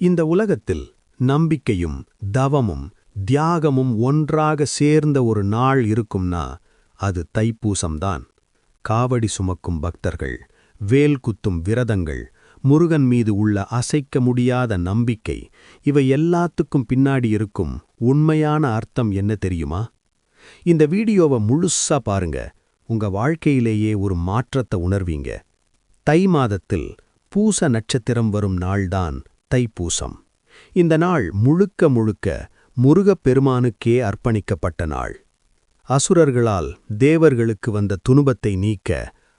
இந்த உலகத்தில் நம்பிக்கையும் தவமும் தியாகமும் ஒன்றாக சேர்ந்த ஒரு நாள் இருக்கும்னா அது தைப்பூசம்தான். காவடி சுமக்கும் பக்தர்கள் வேல் குத்தும் விரதங்கள் முருகன் மீது உள்ள அசைக்க முடியாத நம்பிக்கை இவை எல்லாத்துக்கும் பின்னாடி இருக்கும் உண்மையான அர்த்தம் என்ன தெரியுமா? இந்த வீடியோவை முழுசா பாருங்க. உங்க வாழ்க்கையிலேயே ஒரு மாற்றத்தை உணர்வீங்க. தை மாதத்தில் பூச நட்சத்திரம் வரும் நாள்தான் தைப்பூசம் இந்த நாள் முழுக்க முழுக்க முருகப் பெருமானுக்கே அர்ப்பணிக்கப்பட்ட நாள். அசுரர்களால் தேவர்களுக்கு வந்த துனுபத்தை நீக்க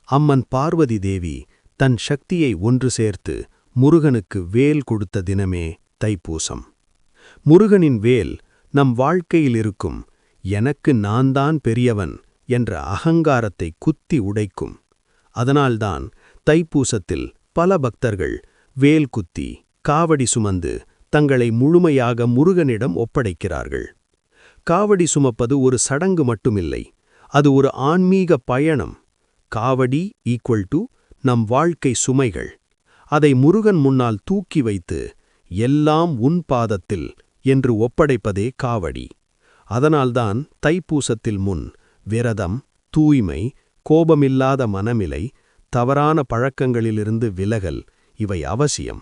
அம்மன் பார்வதி தேவி தன் சக்தியை ஒன்று சேர்த்து முருகனுக்கு வேல் கொடுத்த தினமே தைப்பூசம். முருகனின் வேல் நம் வாழ்க்கையில் இருக்கும் எனக்கு நான்தான் பெரியவன் என்ற அகங்காரத்தை குத்தி உடைக்கும். அதனால்தான் தைப்பூசத்தில் பல பக்தர்கள் வேல் குத்தி காவடி சுமந்து தங்களை முழுமையாக முருகனிடம் ஒப்படைக்கிறார்கள். காவடி சுமப்பது ஒரு சடங்கு மட்டுமில்லை அது ஒரு ஆன்மீக பயணம். காவடி ஈக்குவல் டு நம் வாழ்க்கை சுமைகள். அதை முருகன் முன்னால் தூக்கி வைத்து எல்லாம் உன் பாதத்தில் என்று ஒப்படைப்பதே காவடி. அதனால்தான் தைப்பூசத்தில் முன் விரதம் தூய்மை கோபமில்லாத மனமிலை தவறான பழக்கங்களிலிருந்து விலகல் இவை அவசியம்.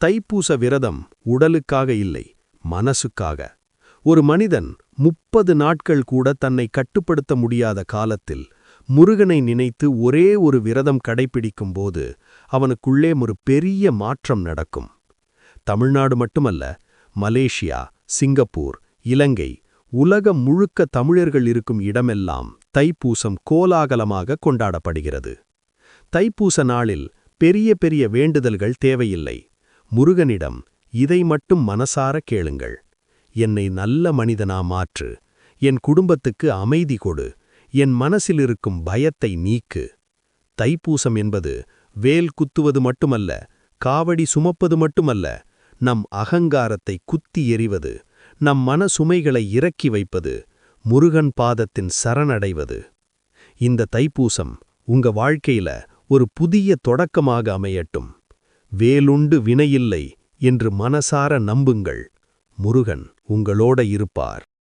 தைப்பூச விரதம் உடலுக்காக இல்லை மனசுக்காக. ஒரு மனிதன் முப்பது நாட்கள் கூட தன்னை கட்டுப்படுத்த முடியாத காலத்தில் முருகனை நினைத்து ஒரே ஒரு விரதம் கடைபிடிக்கும் போது அவனுக்குள்ளே ஒரு பெரிய மாற்றம் நடக்கும். தமிழ்நாடு மட்டுமல்ல மலேசியா சிங்கப்பூர் இலங்கை உலகம் முழுக்க தமிழர்கள் இருக்கும் இடமெல்லாம் தைப்பூசம் கோலாகலமாக கொண்டாடப்படுகிறது. தைப்பூச நாளில் பெரிய பெரிய வேண்டுதல்கள் தேவையில்லை. முருகனிடம் இதை மட்டும் மனசார கேளுங்கள். என்னை நல்ல மனிதனா மாற்று. என் குடும்பத்துக்கு அமைதி கொடு. என் மனசில் இருக்கும் பயத்தை நீக்கு. தைப்பூசம் என்பது வேல் குத்துவது மட்டுமல்ல காவடி சுமப்பது மட்டுமல்ல நம் அகங்காரத்தை குத்தி எறிவது நம் மன சுமைகளை இறக்கி வைப்பது முருகன் பாதத்தின் சரணடைவது. இந்த தைப்பூசம் உங்க வாழ்க்கையில ஒரு புதிய தொடக்கமாக அமையட்டும். வேலுண்டு வினையில்லை என்று மனசார நம்புங்கள். முருகன் உங்களோட இருப்பார்.